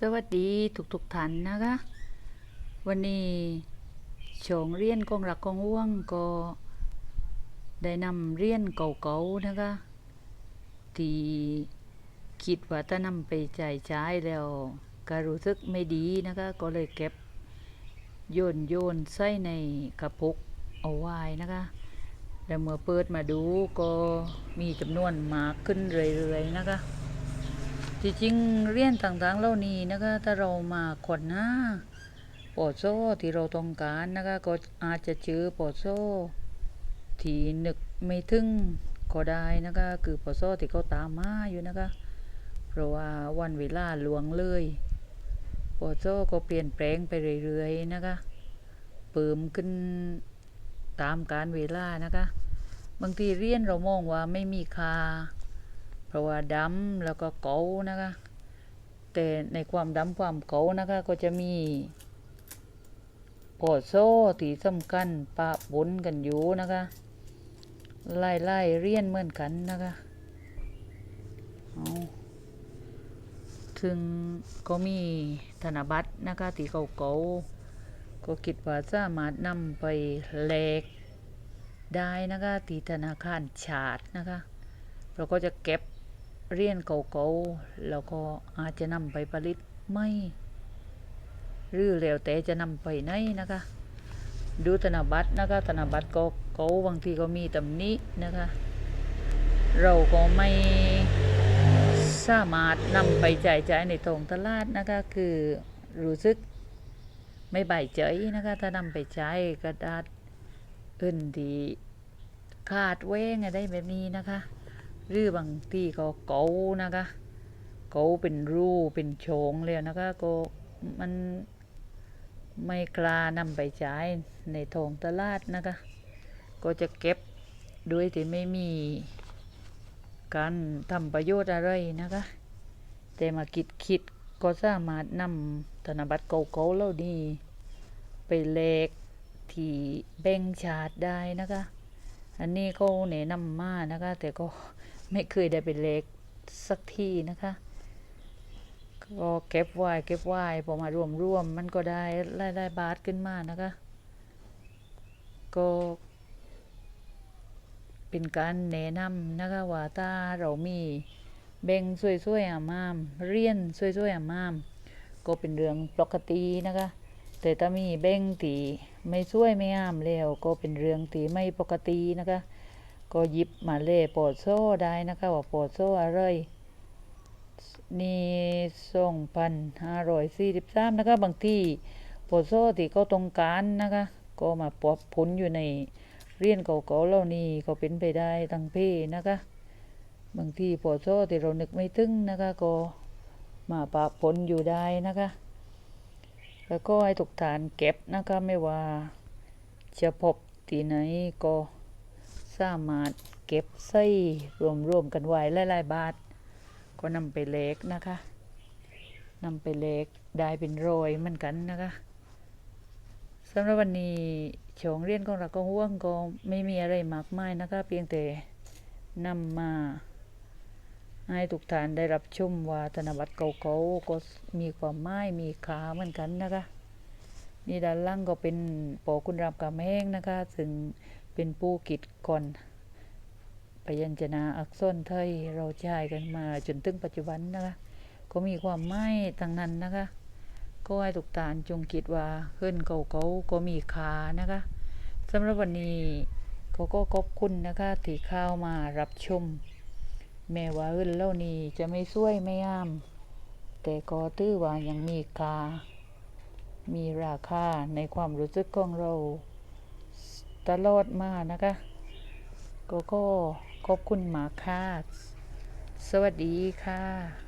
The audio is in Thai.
สวัสดีทุกๆท่านนะคะ วันนี้โฉงเรียนกองรักกองว่วงก็ได้นำเรียนเก่าๆนะคะที่คิดว่าถ้านำไปจ่ายจ่ายแล้วก็รู้สึกไม่ดีนะคะ ก็เลยเก็บโยนโยนใส่ในกระปุกเอาไว้นะคะแล้วเมื่อเปิดมาดูก็มีจำนวนมากขึ้นเรื่อยๆนะคะ จริงเรียนต่างๆเหล่านี้นะคะ ถ้าเรามาคนหน้าปอดโซ่ที่เราต้องการนะคะ ก็อาจจะเจอปอดโซ่ที่นึกไม่ถึงก็ได้นะคะ คือปอดโซ่ที่เขาตามมาอยู่นะคะ เพราะว่าวันเวลาหลวงเลยปอดโซ่ก็เปลี่ยนแปลงไปเรื่อยๆนะคะ เปิมขึ้นตามการเวลานะคะ บางทีเรียนเรามองว่าไม่มีค่า ราะว่าดำแล้วก็เกานะคะ แต่ในความดำความเกานะคะก็จะมีปอดโซ่ที่สำคัญปะปนกันอยู่นะคะ ไล่ไล่เรียนเหมือนกันนะคะถึงก็มีธนบัตรนะคะที่เขาเกาก็คิดว่าสามารถนำไปแลกได้นะคะที่ธนาคารชาตินะคะ เราก็จะเก็บ เรียญเก่าๆแล้วก็อาจจะนำไปผลิตไม่หรือแล้วแต่จะนำไปไหนนะคะ ดูธนบัตรนะคะธนบัตรก็เก่าบางทีก็มีตำหนินะคะ เราก็ไม่สามารถนำไปจ่ายจ่ายในท้องตลาดนะคะคือรู้สึกไม่ใบายใจนะคะ ถ้านำไปใช้กระดาษอื่นที่ขาดแว้งอะไรแบบนี้นะคะ หรือบางที่ก็เกานะคะเกาเป็นรูเป็นโฉงเลยนะคะก็มันไม่กล้านำไปใช้ในทองตลาดนะคะ ก็จะเก็บโดยที่ไม่มีการทำประโยชน์อะไรนะคะ แต่มาคิดคิดก็สามารถนำธนบัตรเก่าๆเหล่านี้ไปแลกที่แบ่งชาติได้นะคะ อันนี้เขาแนะนำมานะคะ แต่ก็ ไม่เคยได้ไปเล็กสักทีนะคะ ก็เก็บไว้เก็บไว้พอมารวมรวมมันก็ได้ไล่ไล่บาทขึ้นมานะคะ ก็เป็นการแนะนำนะคะว่าถ้าเรามีแบ่งช่วยๆอามาม เรียนช่วยๆอามาม ก็เป็นเรื่องปกตินะคะ แต่ถ้ามีแบ่งตีไม่ช่วยไม่อามแล้วก็เป็นเรื่องตีไม่ปกตินะคะ ก็ยิบมาเล่ปอดโซ่ได้นะคะว่าปอดโซ่อะไรนี่สองพันห้าร้อยสี่สิบสามนะคะบางที่ปอดโซ่ที่เขาต้องการนะคะ ก็มาปอบผลอยู่ในเรียนเก่าๆเหล่านี้ก็เป็นไปได้ทั้งเพ่นะคะ บางที่ปอดโซ่ที่เรานึกไม่ถึงนะคะก็มาปะผลอยู่ได้นะคะแล้วก็ให้ทุกฐานเก็บนะคะไม่ว่าจะพบที่ไหนก็ สามารถเก็บใส่รวมๆกันไว้หลายๆบาท ก็นำไปเล็กนะคะนำไปเล็กได้เป็นโรยเหมือนกันนะคะสำหรับวันนี้โฉงเรียนของเราก็ห่วงก็ไม่มีอะไรมากมายนะคะ เพียงแต่นำมาให้ทุกท่านได้รับชมว่าธนบัตรเก่าๆก็มีความหมายมีค่าเหมือนกันนะคะ นี่ด้านล่างก็เป็นปอคุณรามกำแห้งนะคะซึ่ง เป็นผู้กิจก่อนพยัญชนะอักษรไทยเราใช้กันมาจนถึงปัจจุบันนะคะก็มีความหมายทั้งนั้นนะคะ ก็ให้ทุกท่านจงคิดว่าเฮิรนเก่าๆก็มีค่านะคะสำหรับวันนี้เขาก็ขอบคุณนะคะที่เข้ามารับชม แม้ว่าเอิ้นเล่านี้จะไม่ช่วยไม่อ้าม แต่ก็ถือว่ายังมีค่ามีราคาในความรู้สึกของเรา ตลอดมานะคะก็ก็ขอบคุณหมากค่ะ สวัสดีค่ะ